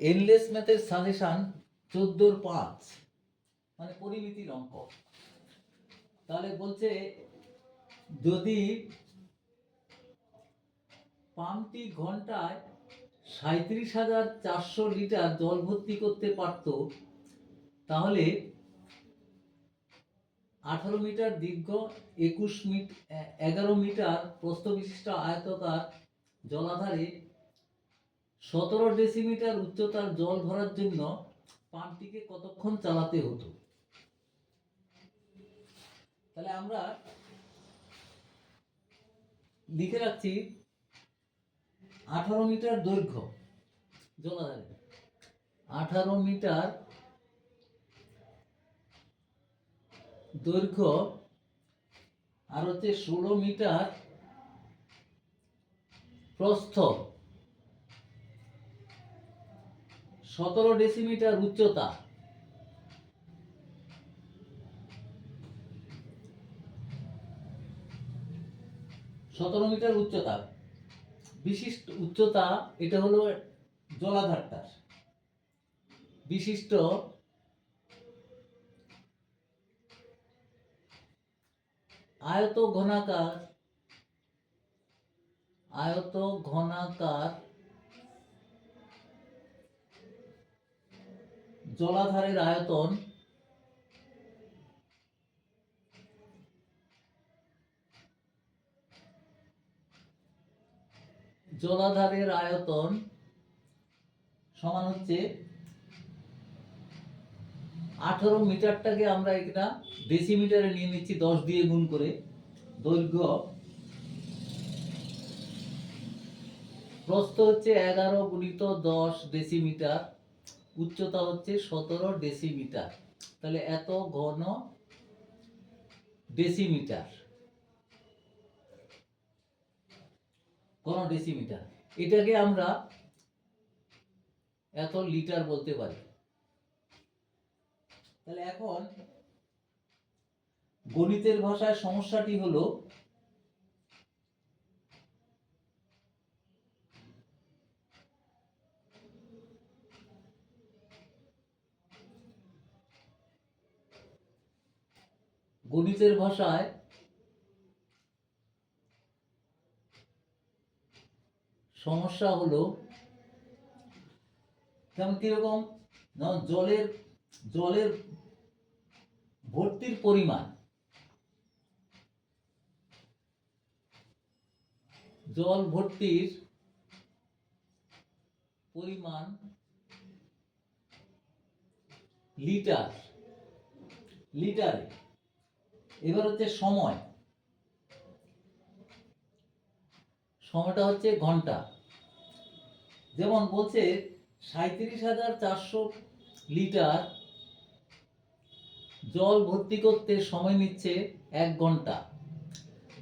Endless ম্যাথের suggestion চোদ্দোর পাঁচ। মানে পরিমিতির অঙ্ক। তাহলে বলছে, যদি পাম্পটি ঘন্টায় সাঁত্রিশ হাজার চারশো লিটার জল ভর্তি করতে পারত, তাহলে আঠারো মিটার দীর্ঘ, একুশ মিট, এগারো মিটার প্রস্থ বিশিষ্ট আয়তকার জলাধারে সতেরো ডেসিমিটার উচ্চতার জল ভরার জন্য পাম্পটিকে কতক্ষণ চালাতে হতো? তাহলে আমরা লিখে রাখছি আঠারো মিটার দৈর্ঘ্য। জলাধারে আঠারো মিটার দৈর্ঘ্য আর হচ্ছে ষোলো মিটার প্রস্থ। সতেরো ডেসিমিটার উচ্চতা। সতেরো মিটার উচ্চতা। বিশিষ্ট উচ্চতা এটা হলো জলাধারটার। বিশিষ্ট আয়ত ঘনাকার আয়ত ঘনাকার জলাধারের আয়তন জলাধারের আয়তন সমান হচ্ছে আঠারো মিটারটাকে আমরা এটা ডেসিমিটারে নিয়ে নিচ্ছি, দশ দিয়ে গুণ করে। দৈর্ঘ্য প্রস্থ হচ্ছে এগারো গুণিত দশ ডেসিমিটার উচ্চতা হচ্ছে সতেরো ডেসিমিটার। তাহলে এত ঘন ডেসিমিটার। ঘন ডেসিমিটার। এটাকে আমরা এত লিটার বলতে পারি। তাহলে এখন গণিতের ভাষায় সমস্যাটি হলো গণিতের ভাষায় সমস্যা হলো, যেমন কীরকম জলের জলের ভর্তির পরিমাণ। জল ভর্তির পরিমাণ লিটার, লিটারে। এবার হচ্ছে সময়। সময়টা হচ্ছে ঘণ্টা। যেমন বলছে সাঁত্রিশ হাজার চারশো লিটার জল ভর্তি করতে সময় নিচ্ছে এক ঘণ্টা।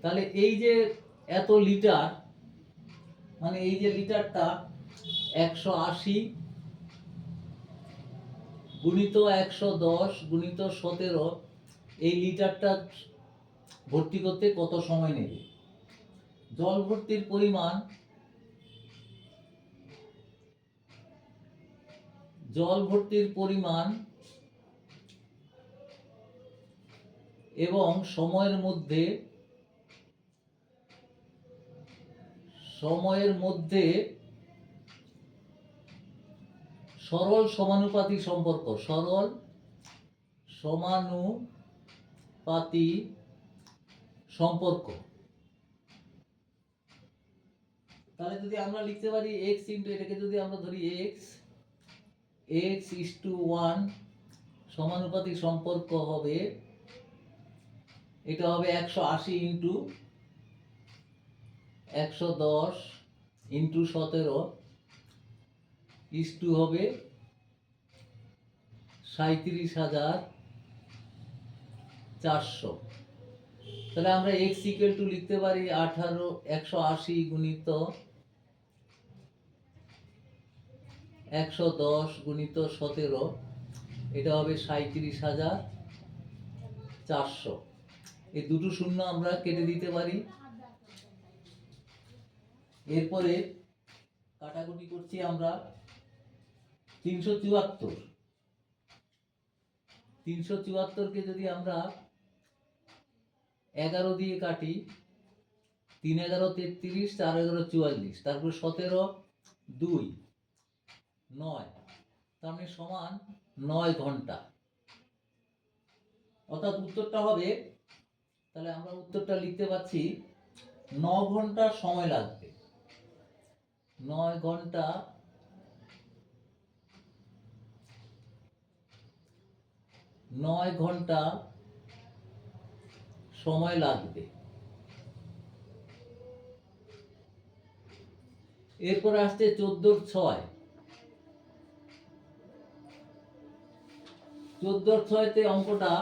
তাহলে এই যে এত লিটার মানে এই যে লিটারটা একশো আশি গুণিত একশো দশ গুণিত সতেরো এই লিটারটা ভর্তি করতে কত সময় নেবে? জল ভর্তির পরিমাণ জল ভর্তির পরিমাণ এবং সময়ের মধ্যে সময়ের মধ্যে সরল সমানুপাতিক সম্পর্ক, সরল সমানুপাতি সম্পর্ক। তাহলে যদি আমরা লিখতে পারি এক্স ইন্টু এটাকে যদি আমরা ধরি X X is to one সমানুপাতিক সম্পর্ক হবে, এটা হবে একশো আশি ইন্টু একশো দশ ইন্টু সতেরো ইস টু হবে সাঁত্রিশ হাজার চারশো। তাহলে আমরা এক্স ইকুয়াল টু লিখতে পারি আঠারো, একশো আশি গুণিত একশো দশ গুণিত সতেরো। এটা হবে সাঁত্রিশ হাজার চারশো। এই দুটো শূন্য আমরা কেটে দিতে পারি। এরপরে কাটাকুটি করছি আমরা তিনশো চুয়াত্তর। তিনশো চুয়াত্তরকে যদি আমরা এগারো দিয়ে কাটি, তিন এগারো তেত্রিশ, চার এগারো চুয়াল্লিশ, তারপর সতেরো দুই, নয়, তার মানে সমান নয় ঘণ্টা। অর্থাৎ উত্তরটা হবে, তাহলে আমরা উত্তরটা লিখতে পাচ্ছি, ন ঘণ্টা সময় লাগবে। নয় ঘণ্টা নয় ঘণ্টা সময় লাগবে। এরপর আসছে চোদ্দোর ছয়। চোদ্দোর ছয়তে অঙ্কটা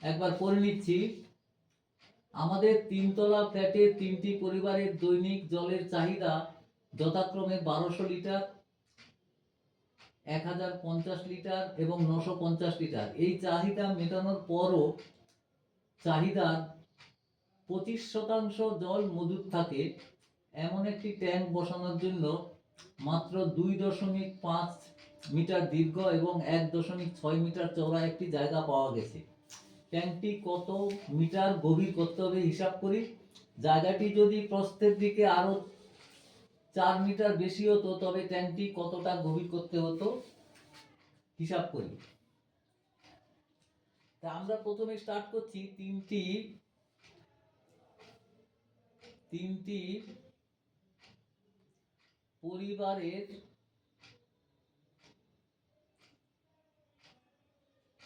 একবার করে নিচ্ছি। আমাদের তিনতলা ফ্ল্যাটে তিনটি পরিবারের দৈনিক জলের চাহিদা যথাক্রমে বারোশো লিটার। এক হাজার পঞ্চাশ লিটার এবং নশো পঞ্চাশ লিটার। এই চাহিদা মেটানোর পরও চাহিদার পঁচিশ শতাংশ জল মজুদ থাকে এমন একটি ট্যাঙ্ক বসানোর জন্য মাত্র দুই দশমিক পাঁচ মিটার দীর্ঘ এবং এক দশমিক ছয় মিটার চওড়া একটি জায়গা পাওয়া গেছে। ট্যাঙ্কটি কত মিটার গভীর করতে হবে হিসাব করি। জায়গাটি যদি প্রস্থের দিকে আরও চার মিটার বেশি হতো, তবে ট্যাঙ্কটি কতটা গভীর করতে হতো, হিসাব করি। তা আমরা প্রথমে স্টার্ট করছি তিনটি তিনটি পরিবারের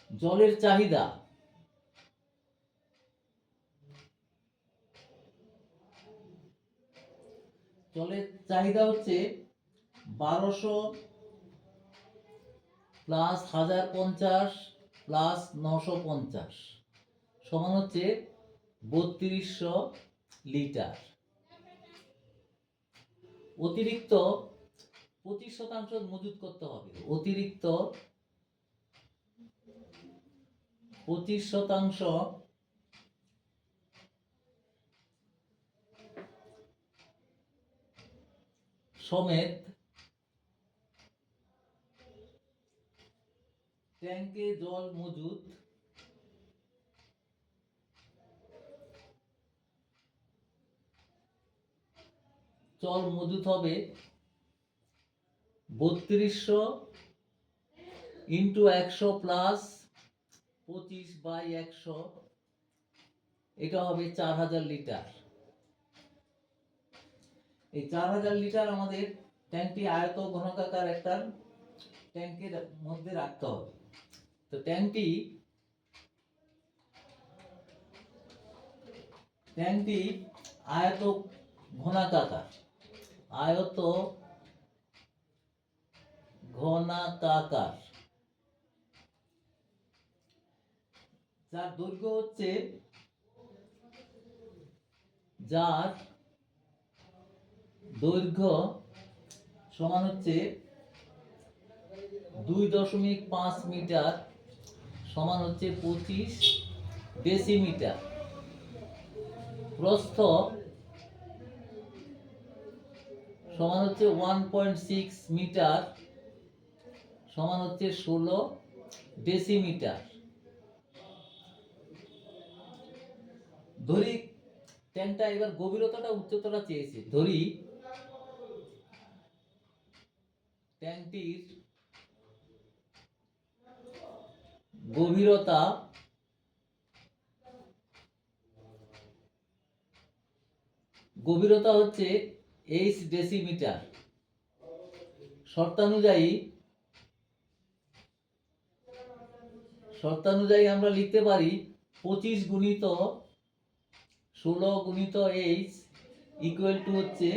জলের চাহিদা। জলের চাহিদা হচ্ছে বারোশো প্লাস হাজার পঞ্চাশ প্লাস নশো পঞ্চাশ সমান হচ্ছে বত্রিশশো লিটার। অতিরিক্ত পঁচিশ শতাংশ মজুত করতে হবে। অতিরিক্ত পঁচিশ শতাংশ সমেত ট্যাঙ্কে জল মজুদ জল মজুদ হবে বত্রিশশো ইন্টু একশো প্লাস পঁচিশ বাই একশো। এটা হবে চার হাজার লিটার। এই চার হাজার লিটার আমাদের ট্যাঙ্কটি আয়ত ঘনকাকার একটা ট্যাঙ্কের মধ্যে রাখতে হবে। তো ট্যাঙ্কটি ট্যাঙ্কটি আয়ত ঘনাকাকার। আয়ত ঘনাকাকার। যার দৈর্ঘ্য হচ্ছে, যার দৈর্ঘ্য সমান হচ্ছে দুই দশমিক পাঁচ মিটার সমান হচ্ছে পঁচিশ ডেসিমিটার। প্রস্থ সমান হচ্ছে ওয়ান পয়েন্ট সিক্স মিটার সমান হচ্ছে ষোলো ডেসিমিটার। ধরি ট্যাঙ্কটা এবার গভীরতাটা, উচ্চতাটা চেয়েছে। ধরি ট্যাঙ্কটির গভীরতা গভীরতা হচ্ছে এইচ ডেসিমিটার। শর্তানুযায়ী শর্তানুযায়ী আমরা লিখতে পারি পঁচিশ গুণিত ষোলো গুণিত এইচ ইকুয়াল টু হচ্ছে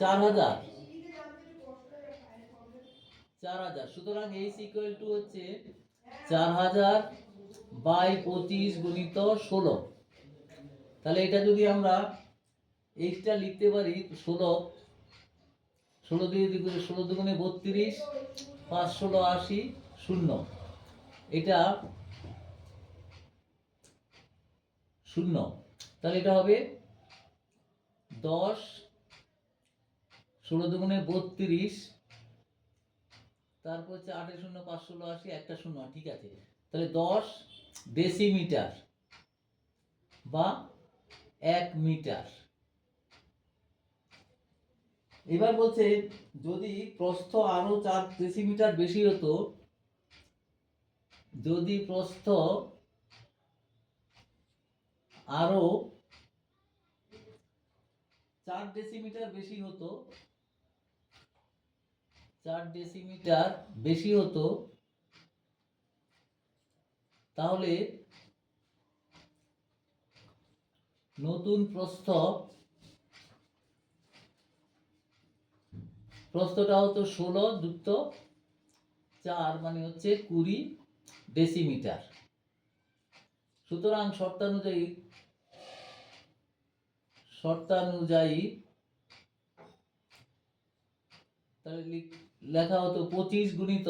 চার হাজার। চার হাজার। সুতরাং এইচ ইকুয়াল টু হচ্ছে চার হাজার বাই পঁচিশ গুণিত ষোলো। তাহলে এটা যদি আমরা এইচটা লিখতে পারি ষোলো ষোলো দিয়ে দুগুণে ষোলো দুগুণে বত্রিশ, পাঁচ ষোলো আশি, শূন্য। এটা শূন্য। তাহলে এটা হবে দশ, ষোলো দুগুণে বত্রিশ তারপর হচ্ছে আটের শূন্য, পাঁচ ষোলো, আশি, একটা শূন্য, ঠিক আছে। তাহলে দশ ডেসিমিটার বা এক মিটার এবার বলছে, যদি প্রস্থ আরও চার ডেসিমিটার বেশি হতো, যদি প্রস্থ আরও চার ডেসিমিটার বেশি হতো চার ডেসিমিটার বেশি হতো, তাহলে নতুন প্রস্থ, প্রস্থটা হতো ষোলো যুক্ত চার মানে হচ্ছে কুড়ি ডেসিমিটার সুতরাং শর্তানুযায়ী শর্তানুযায়ী, তাহলে লিখ- হতো পঁচিশ গুণিত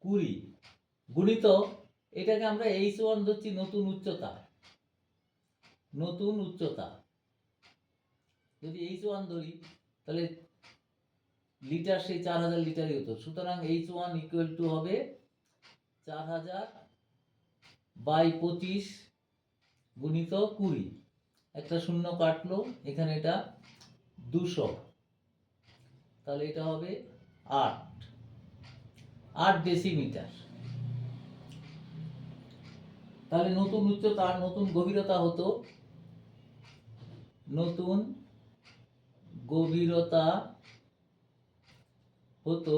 কুড়ি। গুণিত, এটাকে আমরা এইচ ওয়ান ধরছি নতুন উচ্চতা। নতুন উচ্চতা। যদি এইচ ওয়ান ধরি, তাহলে লিটার সেই চার হাজার লিটারই হতো। সুতরাং এইচ ওয়ান ইকুয়াল টু হবে চার হাজার বাই পঁচিশ গুণিত কুড়ি। একটা শূন্য কাটলো, এখানে এটা দুশো। তাহলে এটা হবে আট। আট ডেসিমিটার তাহলে নতুন উচ্চতা নতুন গভীরতা হতো। নতুন গভীরতা হতো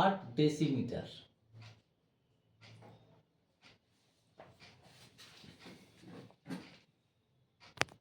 আট ডেসিমিটার